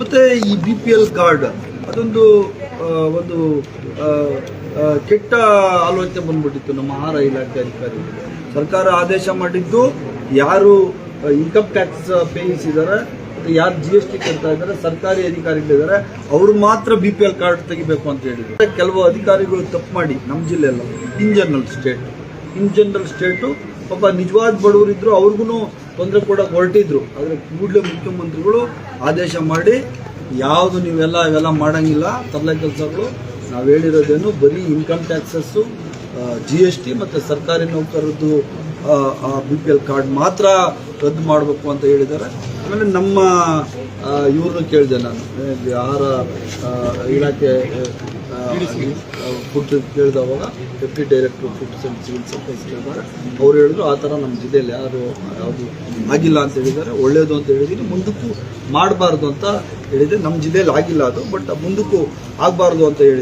ಮತ್ತೆ ಈ B P L card ಅದೊಂದು ಒಂದು ಕೆಟ್ಟ ಆಲೋಚನೆ ಬಂದ್ಬಿಟ್ಟಿತ್ತು ನಮ್ಮ ಆಹಾರ ಇಲಾಖೆ ಅಧಿಕಾರಿಗಳು ಸರ್ಕಾರ ಆದೇಶ ಮಾಡಿದ್ದು, ಯಾರು ಇನ್ಕಮ್ ಟ್ಯಾಕ್ಸ್ ಪೇಯಿಸಿದ್ದಾರೆ ಮತ್ತು ಯಾರು ಜಿ ಎಸ್ ಟಿ ಕಟ್ತಾ ಇದ್ದಾರೆ ಸರ್ಕಾರಿ ಅಧಿಕಾರಿಗಳಿದ್ದಾರೆ ಅವರು ಮಾತ್ರ ಬಿ ಪಿ ಎಲ್ ಕಾರ್ಡ್ ತೆಗಿಬೇಕು ಅಂತ ಹೇಳಿದ್ರು. ಕೆಲವು ಅಧಿಕಾರಿಗಳು ತಪ್ಪು ಮಾಡಿ, ನಮ್ಮ ಜಿಲ್ಲೆಯಲ್ಲ in general state in general state, ಪಾಪ ನಿಜವಾದ ಬಡವರಿದ್ರು ಅವ್ರಿಗೂ ತೊಂದರೆ ಕೊಡೋಕೆ ಹೊರಟಿದ್ರು. ಆದರೆ ಕೂಡಲೇ ಮುಖ್ಯಮಂತ್ರಿಗಳು ಆದೇಶ ಮಾಡಿ, ಯಾವುದು ನೀವೆಲ್ಲ ಇವೆಲ್ಲ ಮಾಡೋಂಗಿಲ್ಲ, ತರಲೆ ಕೆಲಸಗಳು, ನಾವು ಹೇಳಿರೋದೇನು ಬರೀ income taxes G S T ಮತ್ತು ಸರ್ಕಾರಿ ನೌಕರದ್ದು ಬಿ ಪಿ ಎಲ್ ಕಾರ್ಡ್ ಮಾತ್ರ ರದ್ದು ಮಾಡಬೇಕು ಅಂತ ಹೇಳಿದ್ದಾರೆ. ಆಮೇಲೆ ನಮ್ಮ ಇವ್ರನ್ನ ಕೇಳಿದೆ ನಾನು. ಆಹಾರ ಇಲಾಖೆ food ಕೇಳಿದವಾಗ deputy director food and civil supplies ಕೇಳಿದಾಗ ಅವ್ರು ಹೇಳಿದ್ರು, ಆ ಥರ ನಮ್ಮ ಜಿಲ್ಲೆಯಲ್ಲಿ ಯಾರು ಯಾವುದು ಆಗಿಲ್ಲ ಅಂತ ಹೇಳಿದ್ದಾರೆ. ಒಳ್ಳೆಯದು ಅಂತ ಹೇಳಿದ್ದೀನಿ. ಮುಂದಕ್ಕೂ ಮಾಡಬಾರ್ದು ಅಂತ ಹೇಳಿದೆ. ನಮ್ಮ ಜಿಲ್ಲೆಯಲ್ಲಿ ಆಗಿಲ್ಲ ಅದು ಬಟ್ ಮುಂದಕ್ಕೂ ಆಗಬಾರ್ದು ಅಂತ ಹೇಳಿದೆ.